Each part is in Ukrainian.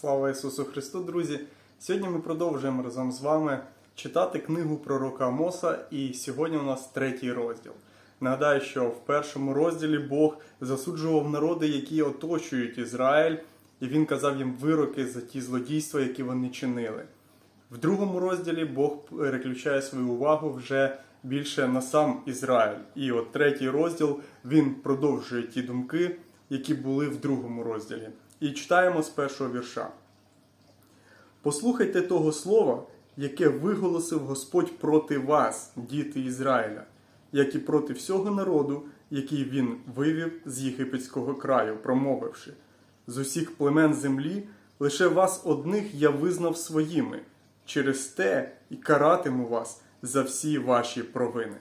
Слава Ісусу Христу, друзі! Сьогодні ми продовжуємо разом з вами читати книгу пророка Амоса, і сьогодні у нас третій розділ. Нагадаю, що в першому розділі Бог засуджував народи, які оточують Ізраїль, і він казав їм вироки за ті злодійства, які вони чинили. В другому розділі Бог переключає свою увагу вже більше на сам Ізраїль. І от третій розділ він продовжує ті думки, які були в другому розділі. І читаємо з першого вірша. Послухайте того слова, яке виголосив Господь проти вас, діти Ізраїля, як і проти всього народу, який він вивів з єгипетського краю, промовивши: з усіх племен землі лише вас одних я визнав своїми, через те і каратиму вас за всі ваші провини.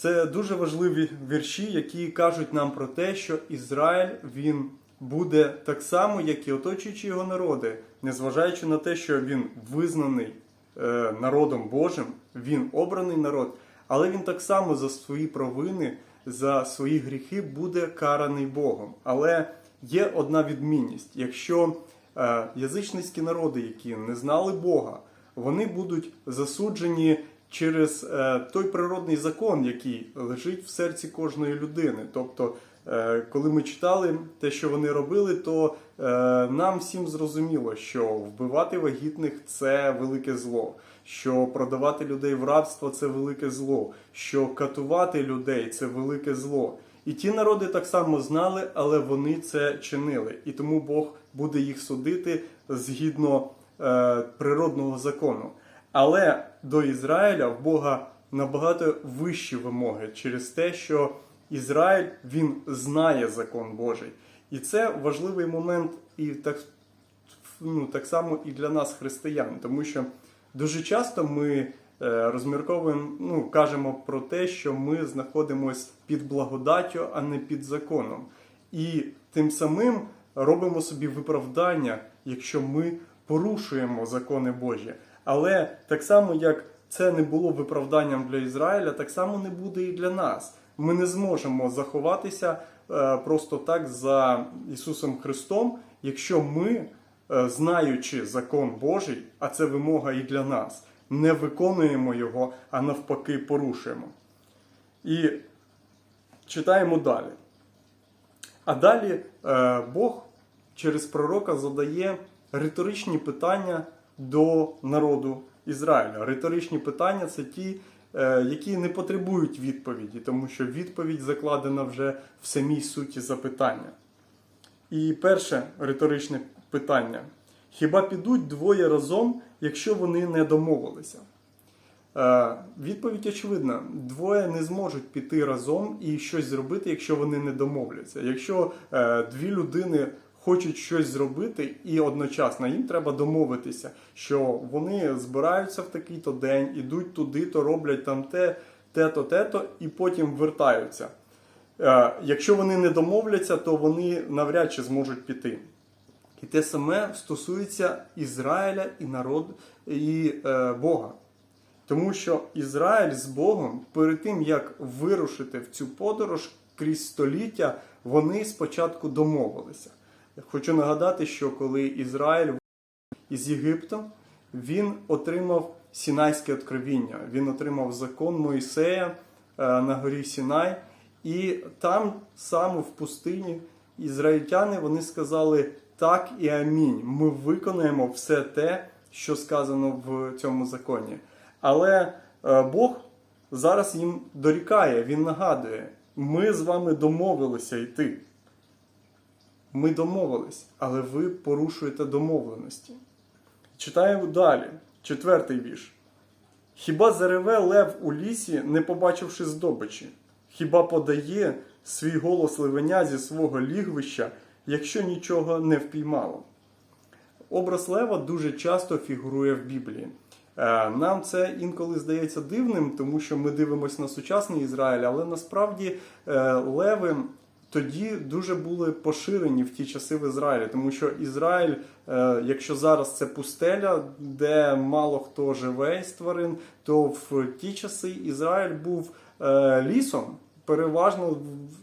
Це дуже важливі вірші, які кажуть нам про те, що Ізраїль він буде так само, як і оточуючі його народи, незважаючи на те, що він визнаний е, народом Божим, він обраний народ, але він так само за свої провини, за свої гріхи буде караний Богом. Але є одна відмінність: якщо е, язичницькі народи, які не знали Бога, вони будуть засуджені через е, той природний закон, який лежить в серці кожної людини. Тобто, е, коли ми читали те, що вони робили, то е, нам всім зрозуміло, що вбивати вагітних це велике зло, що продавати людей в рабство це велике зло, що катувати людей це велике зло. І ті народи так само знали, але вони це чинили. І тому Бог буде їх судити згідно е, природного закону. Але до Ізраїля в Бога набагато вищі вимоги через те, що Ізраїль він знає закон Божий. І це важливий момент і так, ну, так само і для нас, християн, тому що дуже часто ми е, розмірковуємо, ну, кажемо про те, що ми знаходимося під благодаттю, а не під законом. І тим самим робимо собі виправдання, якщо ми порушуємо закони Божі. Але так само, як це не було виправданням для Ізраїля, так само не буде і для нас. Ми не зможемо заховатися е, просто так за Ісусом Христом, якщо ми, е, знаючи закон Божий, а це вимога і для нас, не виконуємо його, а навпаки, порушуємо. І читаємо далі. А далі е, Бог через пророка задає риторичні питання до народу Ізраїля. Риторичні питання це ті, е, які не потребують відповіді, тому що відповідь закладена вже в самій суті запитання. І перше риторичне питання: хіба підуть двоє разом, якщо вони не домовилися? Е, Відповідь очевидна: двоє не зможуть піти разом і щось зробити, якщо вони не домовляться. Якщо е, дві людини хочуть щось зробити, і одночасно їм треба домовитися, що вони збираються в такий-то день, ідуть туди, то роблять там те, те-то, те-то, і потім вертаються. Е, Якщо вони не домовляться, то вони навряд чи зможуть піти. І те саме стосується Ізраїля і народу і е, Бога. Тому що Ізраїль з Богом перед тим, як вирушити в цю подорож крізь століття, вони спочатку домовилися. Хочу нагадати, що коли Ізраїль із Єгиптом, він отримав Сінайське откровіння, він отримав закон Моїсея е, на горі Сінай, і там саме в пустині ізраїльтяни вони сказали так і амінь. Ми виконаємо все те, що сказано в цьому законі. Але е, Бог зараз їм дорікає, він нагадує: ми з вами домовилися йти. Ми домовились, але ви порушуєте домовленості. Читаємо далі, четвертий вірш. Хіба зареве лев у лісі, не побачивши здобичі? Хіба подає свій голос ливеня зі свого лігвища, якщо нічого не впіймало? Образ лева дуже часто фігурує в Біблії. Е, Нам це інколи здається дивним, тому що ми дивимося на сучасний Ізраїль, але насправді е, леви тоді дуже були поширені в ті часи в Ізраїлі, тому що Ізраїль, е, якщо зараз це пустеля, де мало хто живе із тварин, то в ті часи Ізраїль був е, лісом. переважно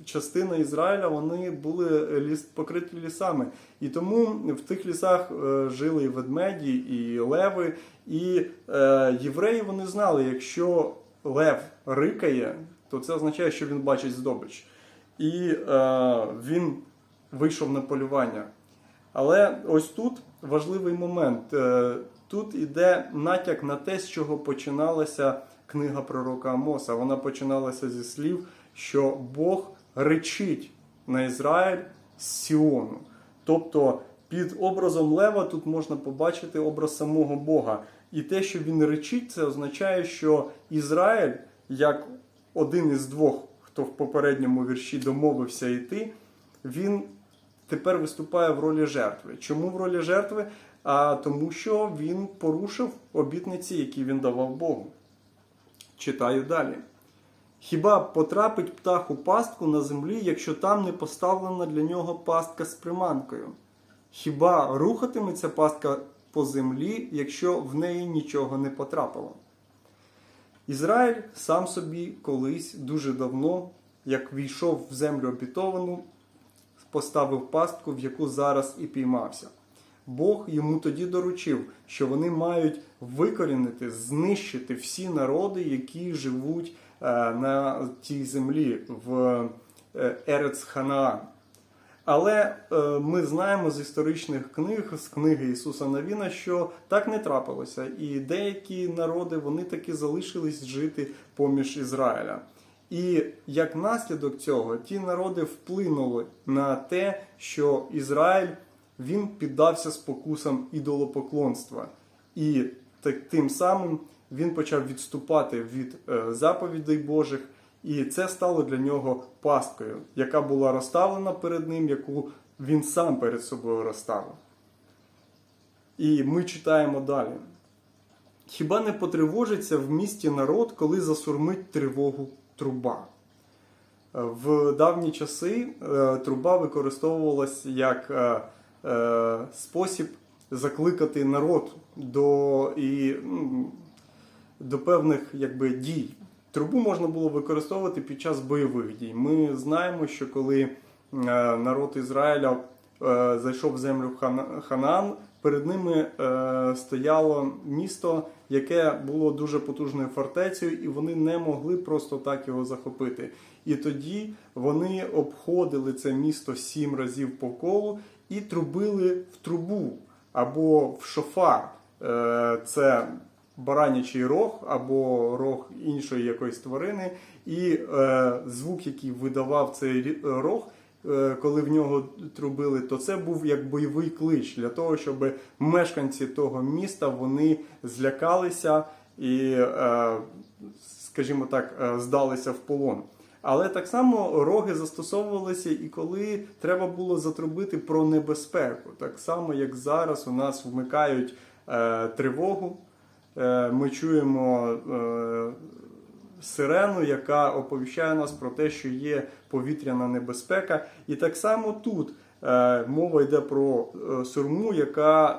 частина Ізраїля вони були ліс, покриті лісами. І тому в тих лісах е, жили і ведмеді, і леви. І е, євреї вони знали, якщо лев рикає, то це означає, що він бачить здобич. І е, він вийшов на полювання. Але ось тут важливий момент. Е, Тут іде натяк на те, з чого починалася книга пророка Амоса. Вона починалася зі слів, що Бог речить на Ізраїль з Сіону. Тобто під образом Лева тут можна побачити образ самого Бога. І те, що він речить, це означає, що Ізраїль, як один із двох, хто в попередньому вірші домовився йти, він тепер виступає в ролі жертви. Чому в ролі жертви? А тому, що він порушив обітниці, які він давав Богу. Читаю далі. Хіба потрапить птах у пастку на землі, якщо там не поставлена для нього пастка з приманкою? Хіба рухатиметься пастка по землі, якщо в неї нічого не потрапило? Ізраїль сам собі колись дуже давно, як війшов в землю обітовану, поставив пастку, в яку зараз і піймався. Бог йому тоді доручив, що вони мають викорінити, знищити всі народи, які живуть е, на тій землі в е, Ерец Ханаан. Але е, ми знаємо з історичних книг, з книги Ісуса Навіна, що так не трапилося, і деякі народи вони таки залишились жити поміж Ізраїля. І як наслідок цього ті народи вплинули на те, що Ізраїль він піддався спокусам ідолопоклонства, і так, тим самим він почав відступати від е, заповідей Божих, і це стало для нього пасткою, яка була розставлена перед ним, яку він сам перед собою розставив. І ми читаємо далі. Хіба не потривожиться в місті народ, коли засурмить тривогу труба? В давні часи е, труба використовувалась як е, е, спосіб закликати народ до, і, до певних якби, дій. Трубу можна було використовувати під час бойових дій. Ми знаємо, що коли е, народ Ізраїля е, зайшов в землю Хана- Ханаан, перед ними е, стояло місто, яке було дуже потужною фортецею, і вони не могли просто так його захопити. І тоді вони обходили це місто сім разів по колу і трубили в трубу або в шофар. Це баранячий рог або рог іншої якоїсь тварини, і е, звук, який видавав цей рог, е, коли в нього трубили, то це був як бойовий клич для того, щоб мешканці того міста вони злякалися і, е, скажімо так, е, здалися в полон. Але так само роги застосовувалися і коли треба було затрубити про небезпеку. Так само, як зараз у нас вмикають тривогу, ми чуємо е, сирену, яка оповіщає нас про те, що є повітряна небезпека. І так само тут е, мова йде про е, сурму, яка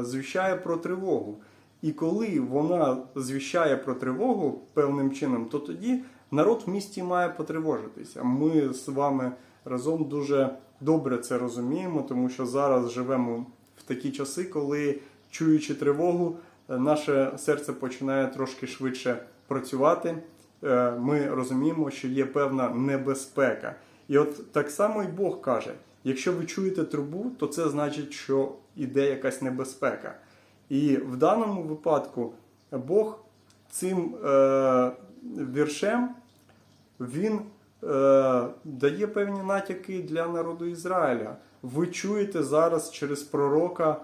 е, звіщає про тривогу. І коли вона звіщає про тривогу певним чином, то тоді народ в місті має потривожитися. Ми з вами разом дуже добре це розуміємо, тому що зараз живемо в такі часи, коли чуючи тривогу, е, наше серце починає трошки швидше працювати. Е, Ми розуміємо, що є певна небезпека. І от так само і Бог каже: якщо ви чуєте трубу, то це значить, що іде якась небезпека. І в даному випадку Бог цим е, віршем він е, дає певні натяки для народу Ізраїля. Ви чуєте зараз через пророка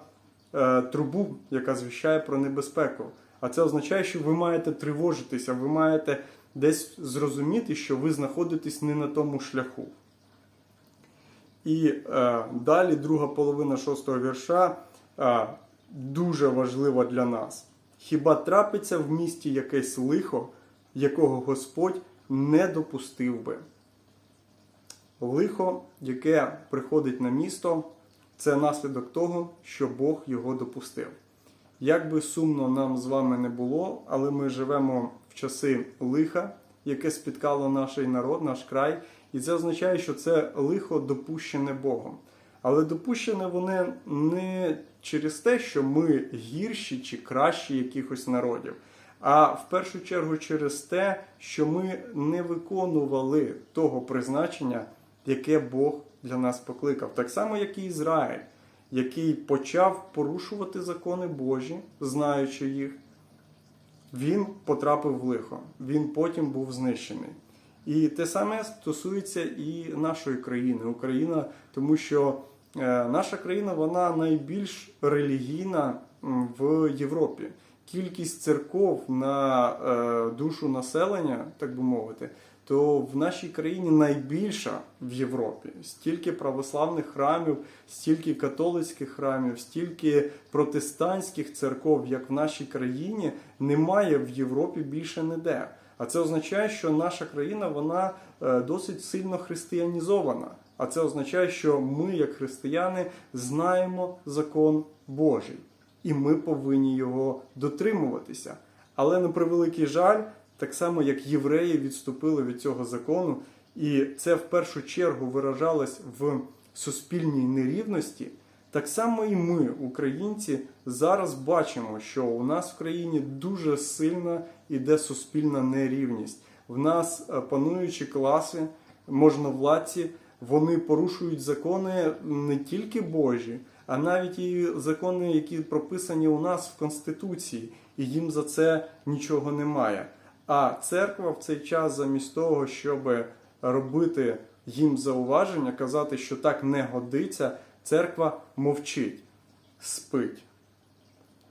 трубу, яка звіщає про небезпеку. А це означає, що ви маєте тривожитися, ви маєте десь зрозуміти, що ви знаходитесь не на тому шляху. І е, далі друга половина шостого вірша е, дуже важлива для нас. Хіба трапиться в місті якесь лихо, якого Господь не допустив би? Лихо, яке приходить на місто, це наслідок того, що Бог його допустив. Як би сумно нам з вами не було, але ми живемо в часи лиха, яке спіткало наш народ, наш край, і це означає, що це лихо допущене Богом. Але допущене вони не через те, що ми гірші чи кращі якихось народів, а в першу чергу через те, що ми не виконували того призначення, яке Бог для нас покликав. Так само, як і Ізраїль, який почав порушувати закони Божі, знаючи їх, він потрапив в лихо, він потім був знищений. І те саме стосується і нашої країни, Україна, тому що е, наша країна вона найбільш релігійна в Європі. Кількість церков на е, душу населення, так би мовити, то в нашій країні найбільша в Європі. Стільки православних храмів, стільки католицьких храмів, стільки протестантських церков, як в нашій країні, немає в Європі більше ніде. А це означає, що наша країна вона е, досить сильно християнізована. А це означає, що ми, як християни, знаємо закон Божий, і ми повинні його дотримуватися. Але на превеликий жаль, так само як євреї відступили від цього закону, і це в першу чергу виражалось в суспільній нерівності. Так само і ми, українці, зараз бачимо, що у нас в країні дуже сильно іде суспільна нерівність. В нас е, пануючі класи, можновладці, вони порушують закони не тільки Божі, а навіть і закони, які прописані у нас в Конституції, і їм за це нічого немає. А церква в цей час, замість того, щоб робити їм зауваження, казати, що так не годиться, церква мовчить, спить.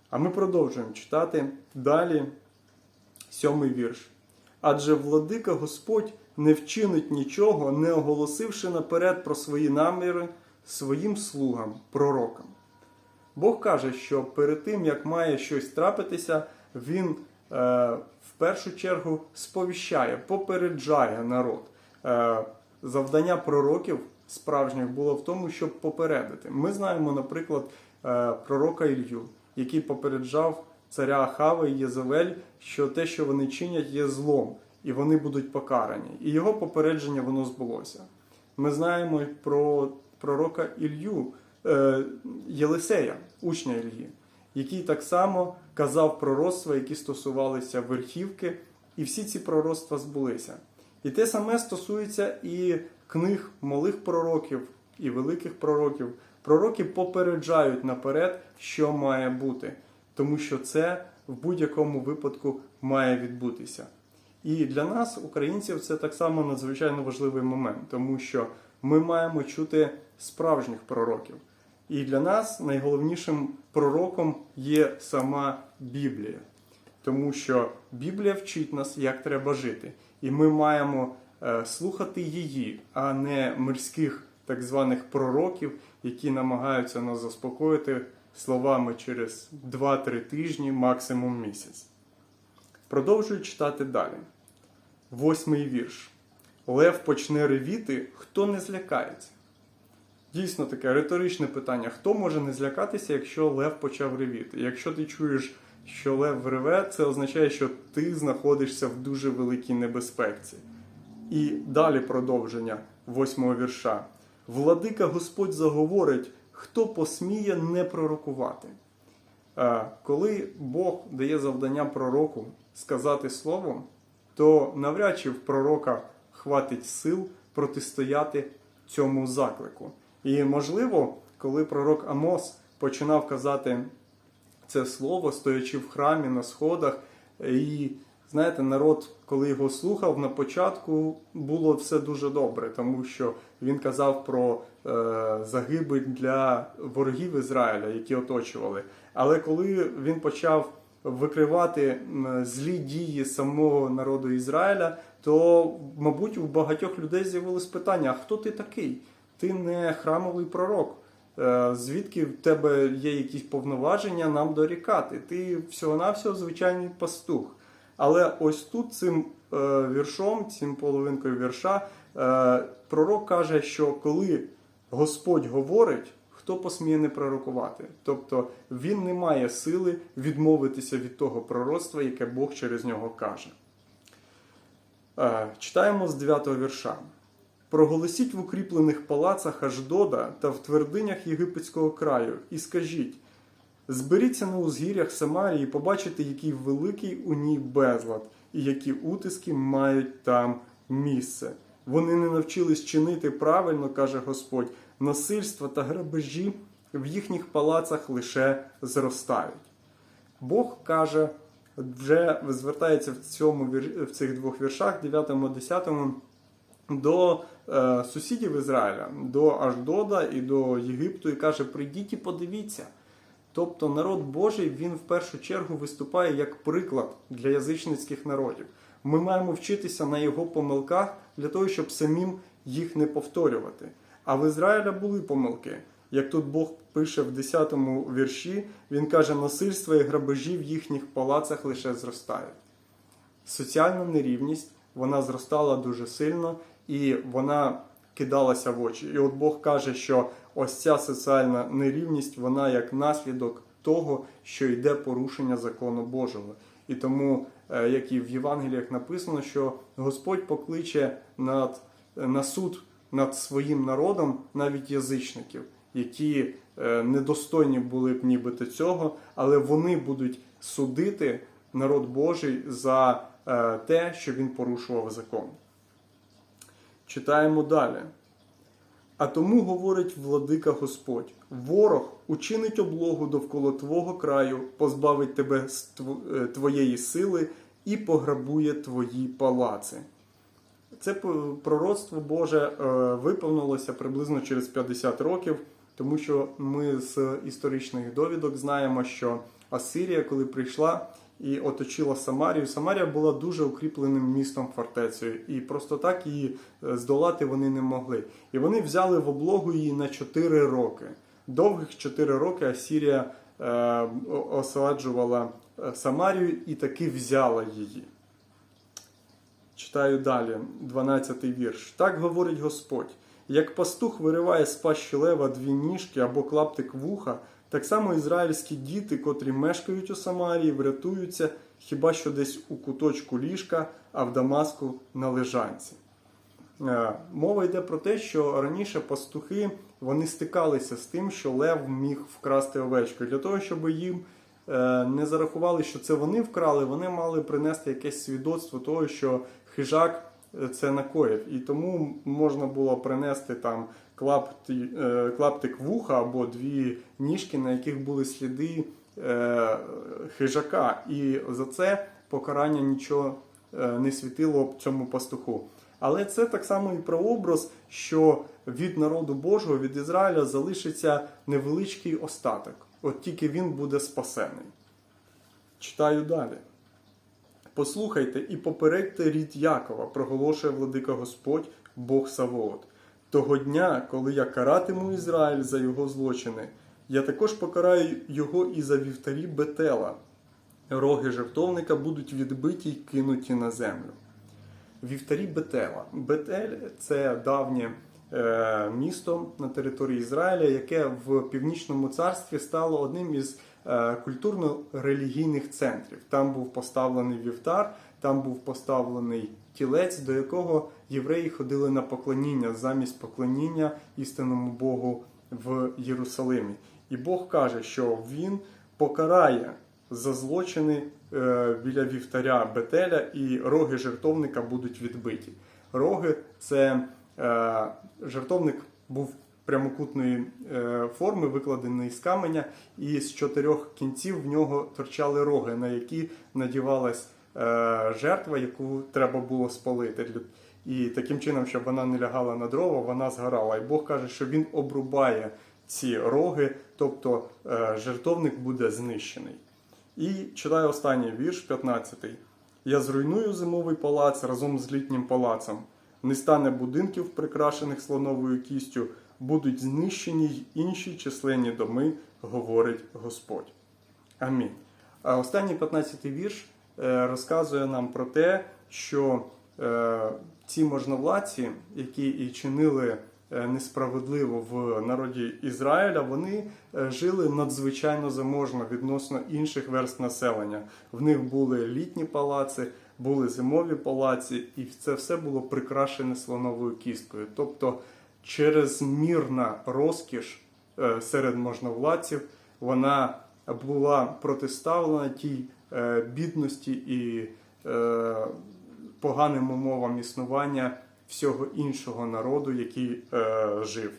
А ми продовжуємо читати далі сьомий вірш. Адже владика Господь не вчинить нічого, не оголосивши наперед про свої наміри своїм слугам, пророкам. Бог каже, що перед тим, як має щось трапитися, Він в першу чергу сповіщає, попереджає народ. Е, завдання пророків справжніх було в тому, щоб попередити. Ми знаємо, наприклад, е, пророка Ілью, який попереджав царя Ахава і Єзавель, що те, що вони чинять, є злом, і вони будуть покарані. І його попередження воно збулося. Ми знаємо про пророка Ілью е, Єлисея, учня Ільї, який так само казав пророцтва, які стосувалися верхівки, і всі ці пророцтва збулися. І те саме стосується і книг малих пророків і великих пророків. Пророки попереджають наперед, що має бути, тому що це в будь-якому випадку має відбутися. І для нас, українців, це так само надзвичайно важливий момент, тому що ми маємо чути справжніх пророків. І для нас найголовнішим пророком є сама Біблія, тому що Біблія вчить нас, як треба жити, і ми маємо е, слухати її, а не мирських так званих пророків, які намагаються нас заспокоїти словами через 2-3 тижні, максимум місяць. Продовжую читати далі. Восьмий вірш. Лев почне ревіти, хто не злякається. Дійсно таке риторичне питання: хто може не злякатися, якщо лев почав ревіти? Якщо ти чуєш, що лев реве, це означає, що ти знаходишся в дуже великій небезпеці. І далі продовження восьмого вірша. Владика Господь заговорить, хто посміє не пророкувати. Е, Коли Бог дає завдання пророку сказати слово, то навряд чи в пророка хватить сил протистояти цьому заклику. І можливо, коли пророк Амос починав казати це слово, стоячи в храмі на сходах, і знаєте, народ, коли його слухав, на початку було все дуже добре, тому що він казав про е, загибель для ворогів Ізраїля, які оточували. Але коли він почав викривати злі дії самого народу Ізраїля, то, мабуть, у багатьох людей з'явилось питання: а хто ти такий? Ти не храмовий пророк. Е, Звідки в тебе є якісь повноваження нам дорікати? Ти всього-навсього звичайний пастух. Але ось тут цим е, віршом, цим половинкою вірша, е, пророк каже, що коли Господь говорить, хто посміє не пророкувати? Тобто він не має сили відмовитися від того пророцтва, яке Бог через нього каже. Читаємо з 9 вірша. Проголосіть в укріплених палацах Аждода та в твердинях єгипетського краю, і скажіть: зберіться на узгір'ях Самарії, і побачите, який великий у ній безлад, і які утиски мають там місце. Вони не навчились чинити правильно, каже Господь, насильства та грабежі в їхніх палацах лише зростають. Бог каже, вже звертається в цьому в цих двох віршах, 9 10 до е, сусідів Ізраїля, до Аждода і до Єгипту, і каже: прийдіть і подивіться. Тобто народ Божий він в першу чергу виступає як приклад для язичницьких народів. Ми маємо вчитися на його помилках для того, щоб самим їх не повторювати. А в Ізраїля були помилки. Як тут Бог пише в 10-му вірші, він каже, насильство і грабежі в їхніх палацах лише зростають. Соціальна нерівність вона зростала дуже сильно і вона кидалася в очі. І от Бог каже, що ось ця соціальна нерівність, вона як наслідок того, що йде порушення закону Божого. І тому, е, як і в Євангеліях написано, що Господь покличе над, на суд над своїм народом навіть язичників, які е, недостойні були б нібито цього, але вони будуть судити народ Божий за е, те, що він порушував закон. Читаємо далі. А тому говорить владика Господь: ворог учинить облогу довкола твого краю, позбавить тебе е, твоєї сили і пограбує твої палаци. Це пророцтво Боже е, виповнилося приблизно через 50 років, тому що ми з історичних довідок знаємо, що Асирія, коли прийшла і оточила Самарію, Самарія була дуже укріпленим містом фортецею, і просто так її е, здолати вони не могли. І вони взяли в облогу її на 4 роки. Довгих 4 роки Асирія е, осаджувала е, Самарію і таки взяла її. Читаю далі, 12-й вірш. Так говорить Господь: як пастух вириває з пащі лева дві ніжки або клаптик вуха, так само ізраїльські діти, котрі мешкають у Самарії, врятуються хіба що десь у куточку ліжка, а в Дамаску на лежанці. Е, Мова йде про те, що раніше пастухи вони стикалися з тим, що лев міг вкрасти овечку. Для того, щоб їм е, не зарахували, що це вони вкрали, вони мали принести якесь свідоцтво того, що хижак е, це накоїв. І тому можна було принести там клаптик вуха або дві ніжки, на яких були сліди е, хижака. І за це покарання нічого е, не світило цьому пастуху. Але це так само і прообраз, що від народу Божого, від Ізраїля залишиться невеличкий остаток. От тільки він буде спасений. Читаю далі. Послухайте і попередьте рід Якова, проголошує владика Господь, Бог Савоот. Того дня, коли я каратиму Ізраїль за його злочини, я також покараю його і за вівтарі Бетела. Роги жертовника будуть відбиті й кинуті на землю. Вівтарі Бетела. Бетель це давнє е, місто на території Ізраїля, яке в північному царстві стало одним із культурно-релігійних центрів. Там був поставлений вівтар, там був поставлений тілець, до якого євреї ходили на поклоніння замість поклоніння істинному Богу в Єрусалимі. І Бог каже, що він покарає за злочини е, біля вівтаря Бетеля, і роги жертовника будуть відбиті. Роги це е, жертовник був прямокутної е, форми, викладений з каменя, і з чотирьох кінців в нього торчали роги, на які надівалась е, жертва, яку треба було спалити. І таким чином, щоб вона не лягала на дрова, вона згорала. І Бог каже, що він обрубає ці роги, тобто е, жертовник буде знищений. І читаю останній вірш, 15-й. Я зруйную зимовий палац разом з літнім палацем. Не стане будинків, прикрашених слоновою кістю, будуть знищені й інші численні доми, говорить Господь. Амінь. А останній 15-й вірш е, розказує нам про те, що е, ці можновладці, які і чинили е, несправедливо в народі Ізраїля, вони жили надзвичайно заможно відносно інших верст населення. В них були літні палаци, були зимові палаці, і це все було прикрашене слоновою кісткою. Тобто через мірна розкіш е, серед можновладців вона була протиставлена тій е, бідності і е, поганим умовам існування всього іншого народу, який жив.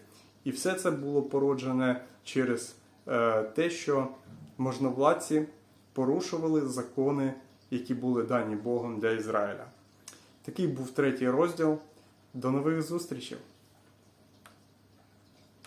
І все це було породжене через те, що можновладці порушували закони, які були дані Богом для Ізраїля. Такий був третій розділ. До нових зустрічей!